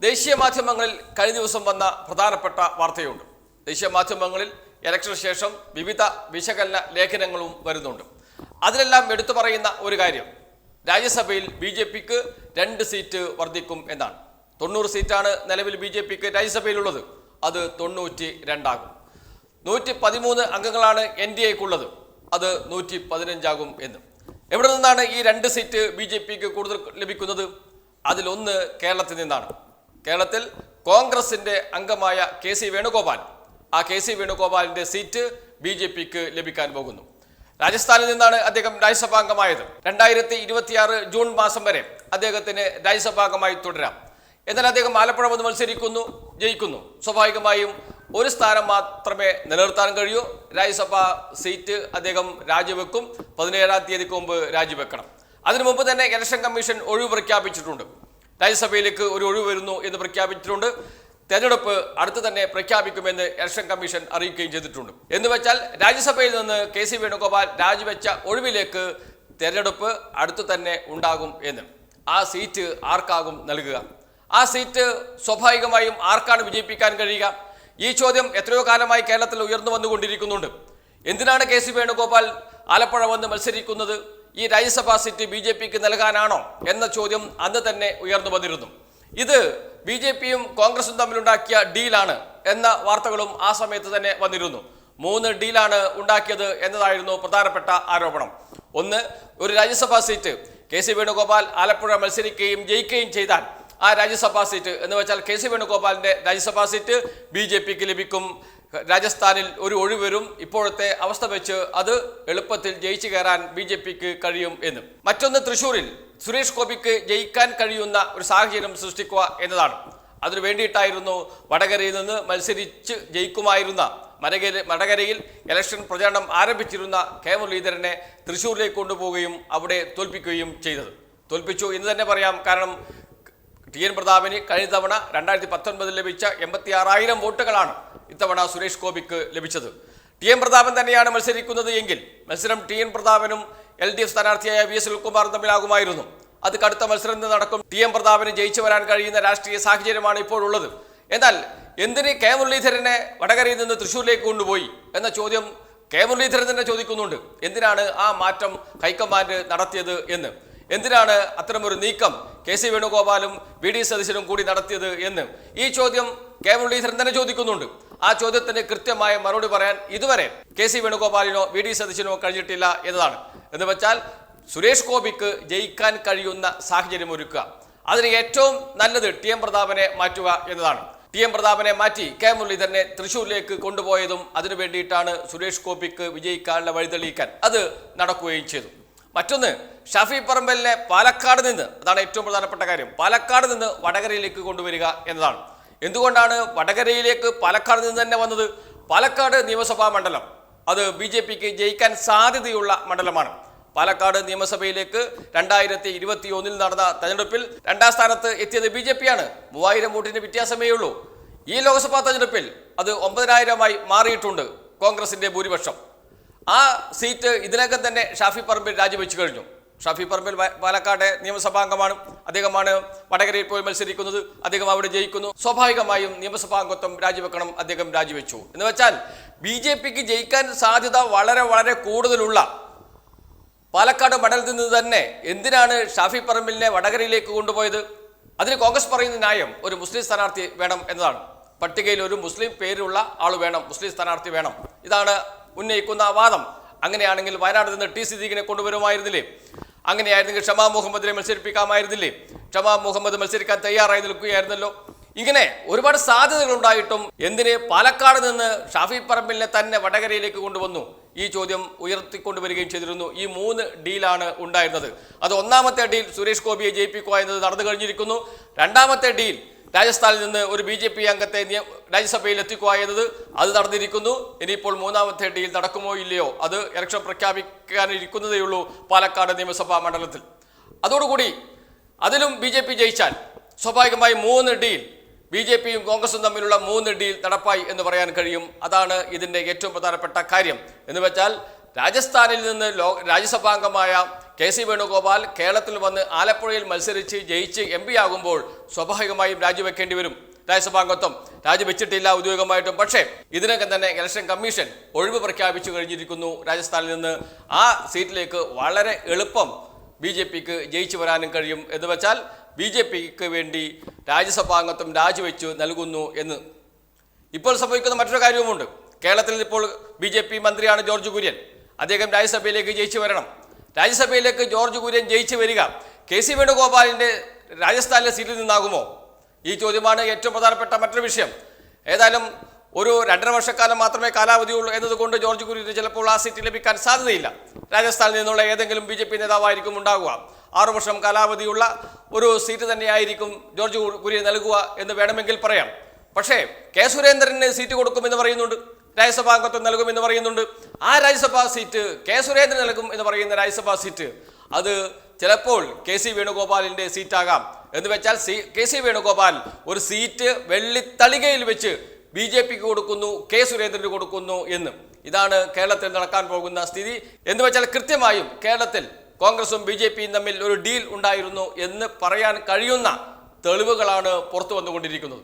ദേശീയ മാധ്യമങ്ങളിൽ കഴിഞ്ഞ ദിവസം വന്ന പ്രധാനപ്പെട്ട വാർത്തയുണ്ട്. ദേശീയ മാധ്യമങ്ങളിൽ ഇലക്ഷന് ശേഷം വിവിധ വിശകലന ലേഖനങ്ങളും വരുന്നുണ്ട്. അതിലെല്ലാം എടുത്തു പറയുന്ന ഒരു കാര്യം രാജ്യസഭയിൽ ബി ജെ പിക്ക് രണ്ട് സീറ്റ് വർദ്ധിക്കും എന്നാണ്. തൊണ്ണൂറ് സീറ്റാണ് നിലവിൽ ബി ജെ പിക്ക് രാജ്യസഭയിലുള്ളത്. അത് തൊണ്ണൂറ്റി രണ്ടാകും നൂറ്റി പതിമൂന്ന് അംഗങ്ങളാണ് എൻ ഡി എക്കുള്ളത്. അത് നൂറ്റി പതിനഞ്ചാകും എന്ന്. എവിടെ നിന്നാണ് ഈ രണ്ട് സീറ്റ് ബി ജെ പിക്ക് കൂടുതൽ ലഭിക്കുന്നത്? അതിലൊന്ന് കേരളത്തിൽ നിന്നാണ്. കേരളത്തിൽ കോൺഗ്രസിന്റെ അംഗമായ കെ സി വേണുഗോപാൽ. ആ കെ സി വേണുഗോപാലിന്റെ സീറ്റ് ബി ജെ പിക്ക് ലഭിക്കാൻ പോകുന്നു. രാജസ്ഥാനിൽ നിന്നാണ് അദ്ദേഹം രാജ്യസഭാംഗമായത്. രണ്ടായിരത്തി ഇരുപത്തിയാറ് ജൂൺ മാസം വരെ അദ്ദേഹത്തിന് രാജ്യസഭാംഗമായി തുടരാം. എന്നാൽ അദ്ദേഹം ആലപ്പുഴ വന്ന് മത്സരിക്കുന്നു ജയിക്കുന്നു. സ്വാഭാവികമായും ഒരു സ്ഥാനം മാത്രമേ നിലനിർത്താൻ കഴിയൂ. രാജ്യസഭാ സീറ്റ് അദ്ദേഹം രാജിവെക്കും. പതിനേഴാം തീയതിക്ക് മുമ്പ് രാജിവെക്കണം. അതിനു മുമ്പ് തന്നെ ഇലക്ഷൻ കമ്മീഷൻ ഒഴിവ് പ്രഖ്യാപിച്ചിട്ടുണ്ട്. രാജ്യസഭയിലേക്ക് ഒരു ഒഴിവ് വരുന്നു എന്ന് പ്രഖ്യാപിച്ചിട്ടുണ്ട്. തെരഞ്ഞെടുപ്പ് അടുത്ത് തന്നെ പ്രഖ്യാപിക്കുമെന്ന് ഇലക്ഷൻ കമ്മീഷൻ അറിയിക്കുകയും ചെയ്തിട്ടുണ്ട്. എന്ന് വെച്ചാൽ രാജ്യസഭയിൽ നിന്ന് കെ സി വേണുഗോപാൽ രാജിവെച്ച ഒഴിവിലേക്ക് തെരഞ്ഞെടുപ്പ് അടുത്തു തന്നെ ഉണ്ടാകും എന്ന്. ആ സീറ്റ് ആർക്കാകും നൽകുക? ആ സീറ്റ് സ്വാഭാവികമായും ആർക്കാണ് വിജയിപ്പിക്കാൻ കഴിയുക? ഈ ചോദ്യം എത്രയോ കാലമായി കേരളത്തിൽ ഉയർന്നു വന്നുകൊണ്ടിരിക്കുന്നുണ്ട്. എന്തിനാണ് കെ സി വേണുഗോപാൽ ആലപ്പുഴ വന്ന് മത്സരിക്കുന്നത്? ഈ രാജ്യസഭാ സീറ്റ് ബി ജെ പിക്ക് നൽകാനാണോ എന്ന ചോദ്യം അന്ന് തന്നെ ഉയർന്നു വന്നിരുന്നു. ഇത് ബി ജെ പിയും കോൺഗ്രസും തമ്മിലുണ്ടാക്കിയ ഡീലാണ് എന്ന വാർത്തകളും ആ സമയത്ത് തന്നെ വന്നിരുന്നു. മൂന്ന് ഡീലാണ് ഉണ്ടാക്കിയത് എന്നതായിരുന്നു പ്രധാനപ്പെട്ട ആരോപണം. ഒന്ന് ഒരു രാജ്യസഭാ seat K C Venugopal Alappuzha മത്സരിക്കുകയും ജയിക്കുകയും ചെയ്താൽ ആ രാജ്യസഭാ സീറ്റ് എന്ന് വെച്ചാൽ കെ സി വേണുഗോപാലിന്റെ രാജ്യസഭാ സീറ്റ് ബി ജെ പിക്ക് ലഭിക്കും. രാജസ്ഥാനിൽ ഒരു ഒഴിവരും വരും ഇപ്പോഴത്തെ അവസ്ഥ വെച്ച് അത് എളുപ്പത്തിൽ ജയിച്ചു കയറാൻ ബി ജെ പിക്ക് കഴിയും എന്ന്. മറ്റൊന്ന് തൃശൂരിൽ സുരേഷ് ഗോപിക്ക് ജയിക്കാൻ കഴിയുന്ന ഒരു സാഹചര്യം സൃഷ്ടിക്കുക എന്നതാണ്. അതിനു വേണ്ടിയിട്ടായിരുന്നു വടകരയിൽ നിന്ന് മത്സരിച്ച് ജയിക്കുമായിരുന്ന മരകര വടകരയിൽ ഇലക്ഷൻ പ്രചാരണം ആരംഭിച്ചിരുന്ന കെ മുരളീധരനെ തൃശ്ശൂരിലേക്ക് കൊണ്ടുപോവുകയും അവിടെ തോൽപ്പിക്കുകയും ചെയ്തത്. തോൽപ്പിച്ചു എന്ന് തന്നെ പറയാം. കാരണം ടി എൻ പ്രതാപന് കഴിഞ്ഞ തവണ രണ്ടായിരത്തി പത്തൊൻപതിൽ ലഭിച്ച എൺപത്തി ആറായിരം വോട്ടുകളാണ് ഇത്തവണ സുരേഷ് ഗോപിക്ക് ലഭിച്ചത്. ടി എൻ പ്രതാപൻ തന്നെയാണ് മത്സരിക്കുന്നത് എങ്കിൽ മത്സരം ടി എൻ പ്രതാപനും എൽ ഡി എഫ് സ്ഥാനാർത്ഥിയായ വി എസ് സുനിൽകുമാറും തമ്മിലാകുമായിരുന്നു. അത് കടുത്ത മത്സരം നടക്കും. ടി എം പ്രതാപന് ജയിച്ചു വരാൻ കഴിയുന്ന രാഷ്ട്രീയ സാഹചര്യമാണ് ഇപ്പോഴുള്ളത്. എന്നാൽ എന്തിന് കെ മുരളീധരനെ വടകരയിൽ നിന്ന് തൃശ്ശൂരിലേക്ക് കൊണ്ടുപോയി എന്ന ചോദ്യം കെ മുരളീധരൻ തന്നെ ചോദിക്കുന്നുണ്ട്. എന്തിനാണ് ആ മാറ്റം ഹൈക്കമാൻഡ് നടത്തിയത് എന്ന്? എന്തിനാണ് അത്തരമൊരു നീക്കം കെ സി വേണുഗോപാലും വി ഡി സതീശനും കൂടി നടത്തിയത് എന്ന്? ഈ ചോദ്യം കെ മുരളീധരൻ തന്നെ ചോദിക്കുന്നുണ്ട്. ആ ചോദ്യത്തിന് കൃത്യമായ മറുപടി പറയാൻ ഇതുവരെ കെ സി വേണുഗോപാലിനോ വി ഡി സതീശനോ കഴിഞ്ഞിട്ടില്ല എന്നതാണ്. എന്ന് വെച്ചാൽ സുരേഷ് ഗോപിക്ക് ജയിക്കാൻ കഴിയുന്ന സാഹചര്യം ഒരുക്കുക. അതിന് ഏറ്റവും നല്ലത് ടി എം പ്രതാപനെ മാറ്റുക എന്നതാണ്. ടി എം പ്രതാപനെ മാറ്റി കെ മുരളീധരനെ തൃശൂരിലേക്ക് കൊണ്ടുപോയതും അതിനു വേണ്ടിയിട്ടാണ് സുരേഷ് ഗോപിക്ക് വിജയിക്കാനുള്ള വഴിതെളിയിക്കാൻ അത് നടക്കുകയും ചെയ്തു. മറ്റൊന്ന് ഷാഫി പറമ്പലിനെ പാലക്കാട് നിന്ന് അതാണ് ഏറ്റവും പ്രധാനപ്പെട്ട കാര്യം പാലക്കാട് നിന്ന് വടകരയിലേക്ക് കൊണ്ടുവരിക എന്നതാണ്. എന്തുകൊണ്ടാണ് വടകരയിലേക്ക് പാലക്കാട് നിന്ന് തന്നെ വന്നത്? പാലക്കാട് നിയമസഭാ മണ്ഡലം. അത് ബി ജെ പിക്ക് ജയിക്കാൻ സാധ്യതയുള്ള മണ്ഡലമാണ്. പാലക്കാട് നിയമസഭയിലേക്ക് രണ്ടായിരത്തി ഇരുപത്തി ഒന്നിൽ നടന്ന തെരഞ്ഞെടുപ്പിൽ രണ്ടാം സ്ഥാനത്ത് എത്തിയത് ബി ജെ പിയാണ്. മൂവായിരം വോട്ടിന് വ്യത്യാസമേ ഉള്ളൂ. ഈ ലോക്സഭാ തെരഞ്ഞെടുപ്പിൽ അത് ഒമ്പതിനായിരമായി മാറിയിട്ടുണ്ട് കോൺഗ്രസിന്റെ ഭൂരിപക്ഷം. ആ സീറ്റ് ഇതിനകം തന്നെ ഷാഫി പറമ്പിൽ രാജിവെച്ചു കഴിഞ്ഞു. ഷാഫി പറമ്പിൽ പാലക്കാട് നിയമസഭാംഗമാണ്. അദ്ദേഹമാണ് വടകരയിൽ പോയി മത്സരിക്കുന്നത്. അദ്ദേഹം അവിടെ ജയിക്കുന്നു. സ്വാഭാവികമായും നിയമസഭാംഗത്വം രാജിവെക്കണം അദ്ദേഹം രാജിവെച്ചു. എന്ന് വെച്ചാൽ ബി ജെ പിക്ക് ജയിക്കാൻ സാധ്യത വളരെ വളരെ കൂടുതലുള്ള പാലക്കാട് മണ്ഡലത്തിൽ നിന്ന് തന്നെ എന്തിനാണ് ഷാഫി പറമ്പിലിനെ വടകരയിലേക്ക് കൊണ്ടുപോയത്? അതിന് കോൺഗ്രസ് പറയുന്ന ന്യായം ഒരു മുസ്ലിം സ്ഥാനാർത്ഥി വേണം എന്നതാണ്. പട്ടികയിൽ ഒരു മുസ്ലിം പേരുള്ള ആൾ വേണം മുസ്ലിം സ്ഥാനാർത്ഥി വേണം. ഇതാണ് ഉന്നയിക്കുന്ന വാദം. അങ്ങനെയാണെങ്കിൽ വയനാട് നിന്ന് ടി സിദ്ദീഖിനെ കൊണ്ടുവരുമായിരുന്നില്ലേ? അങ്ങനെയായിരുന്നെങ്കിൽ ഷമാ മുഹമ്മദിനെ മത്സരിപ്പിക്കാമായിരുന്നില്ലേ? ഷമാ മുഹമ്മദ് മത്സരിക്കാൻ തയ്യാറായി നിൽക്കുകയായിരുന്നല്ലോ. ഇങ്ങനെ ഒരുപാട് സാധ്യതകൾ ഉണ്ടായിട്ടും എന്തിന് പാലക്കാട് നിന്ന് ഷാഫി പറമ്പിലിനെ തന്നെ വടകരയിലേക്ക് കൊണ്ടുവന്നു? ഈ ചോദ്യം ഉയർത്തിക്കൊണ്ടുവരികയും ചെയ്തിരുന്നു. ഈ മൂന്ന് ഡീലാണ് ഉണ്ടായിരുന്നത്. അത് ഒന്നാമത്തെ ഡീൽ സുരേഷ് ഗോപിയെ ജയിപ്പിക്കുക എന്നത് നടന്നു കഴിഞ്ഞിരിക്കുന്നു. രണ്ടാമത്തെ ഡീൽ രാജസ്ഥാനിൽ നിന്ന് ഒരു ബി ജെ പി അംഗത്തെ രാജ്യസഭയിൽ എത്തിക്കുക എന്നത് അത് നടന്നിരിക്കുന്നു. ഇനിയിപ്പോൾ മൂന്നാമത്തെ ഡീൽ നടക്കുമോ ഇല്ലയോ അത് ഇലക്ഷൻ പ്രഖ്യാപിക്കാനിരിക്കുന്നതേയുള്ളൂ പാലക്കാട് നിയമസഭാ മണ്ഡലത്തിൽ. അതോടുകൂടി അതിലും ബി ജെ പി ജയിച്ചാൽ സ്വാഭാവികമായി മൂന്ന് ഡീൽ ബി ജെ പിയും കോൺഗ്രസും തമ്മിലുള്ള മൂന്ന് ഡീൽ നടപ്പായി എന്ന് പറയാൻ കഴിയും. അതാണ് ഇതിന്റെ ഏറ്റവും പ്രധാനപ്പെട്ട കാര്യം. എന്ന് വെച്ചാൽ രാജസ്ഥാനിൽ നിന്ന് ലോ രാജ്യസഭാംഗമായ കെ സി വേണുഗോപാൽ കേരളത്തിൽ വന്ന് ആലപ്പുഴയിൽ മത്സരിച്ച് ജയിച്ച് എം പി ആകുമ്പോൾ സ്വാഭാവികമായും രാജിവെക്കേണ്ടി വരും. രാജ്യസഭാംഗത്വം രാജിവെച്ചിട്ടില്ല ഔദ്യോഗികമായിട്ടും. പക്ഷേ ഇതിനകം തന്നെ ഇലക്ഷൻ കമ്മീഷൻ ഒഴിവ് പ്രഖ്യാപിച്ചു കഴിഞ്ഞിരിക്കുന്നു രാജസ്ഥാനിൽ നിന്ന്. ആ സീറ്റിലേക്ക് വളരെ എളുപ്പം ബി ജെ പിക്ക് ജയിച്ചു വരാനും കഴിയും. എന്ന് വെച്ചാൽ ബി ജെ പിക്ക് വേണ്ടി രാജ്യസഭാംഗത്വം രാജിവെച്ചു നൽകുന്നു എന്ന്. ഇപ്പോൾ സംഭവിക്കുന്ന മറ്റൊരു കാര്യവുമുണ്ട്. കേരളത്തിൽ ഇപ്പോൾ ബി മന്ത്രിയാണ് ജോർജ് കുര്യൻ. അദ്ദേഹം രാജ്യസഭയിലേക്ക് ജയിച്ചു വരണം. രാജ്യസഭയിലേക്ക് ജോർജ് കുര്യൻ ജയിച്ചു വരിക കെ സി വേണുഗോപാലിന്റെ രാജസ്ഥാനിലെ സീറ്റിൽ നിന്നാകുമോ? ഈ ചോദ്യമാണ് ഏറ്റവും പ്രധാനപ്പെട്ട മറ്റൊരു വിഷയം. ഏതായാലും ഒരു രണ്ടര വർഷക്കാലം മാത്രമേ കാലാവധിയുള്ളൂ എന്നതുകൊണ്ട് ജോർജ് കുര്യന് ചിലപ്പോൾ ആ സീറ്റ് ലഭിക്കാൻ സാധ്യതയില്ല. രാജസ്ഥാനിൽ നിന്നുള്ള ഏതെങ്കിലും ബി ജെ പി നേതാവായിരിക്കും ഉണ്ടാകുക ആറു വർഷം കാലാവധിയുള്ള ഒരു സീറ്റ് തന്നെയായിരിക്കും ജോർജ് കുര്യൻ നൽകുക എന്ന് വേണമെങ്കിൽ പറയാം. പക്ഷേ കെ സുരേന്ദ്രന് സീറ്റ് കൊടുക്കുമെന്ന് പറയുന്നുണ്ട്. രാജ്യസഭാംഗത്വം നൽകുമെന്ന് പറയുന്നുണ്ട്. ആ രാജ്യസഭാ സീറ്റ് കെ സുരേന്ദ്രൻ നൽകും എന്ന് പറയുന്ന രാജ്യസഭാ സീറ്റ് അത് ചിലപ്പോൾ കെ സി വേണുഗോപാലിന്റെ സീറ്റാകാം. എന്ന് വെച്ചാൽ സി കെ സി വേണുഗോപാൽ ഒരു സീറ്റ് വെള്ളിത്തളികയിൽ വെച്ച് ബി ജെ പിക്ക് കൊടുക്കുന്നു കെ സുരേന്ദ്രന് കൊടുക്കുന്നു എന്ന്. ഇതാണ് കേരളത്തിൽ നടക്കാൻ പോകുന്ന സ്ഥിതി. എന്ന് വെച്ചാൽ കൃത്യമായും കേരളത്തിൽ കോൺഗ്രസും ബി ജെ പിയും തമ്മിൽ ഒരു ഡീൽ ഉണ്ടായിരുന്നു എന്ന് പറയാൻ കഴിയുന്ന തെളിവുകളാണ് പുറത്തു വന്നുകൊണ്ടിരിക്കുന്നത്.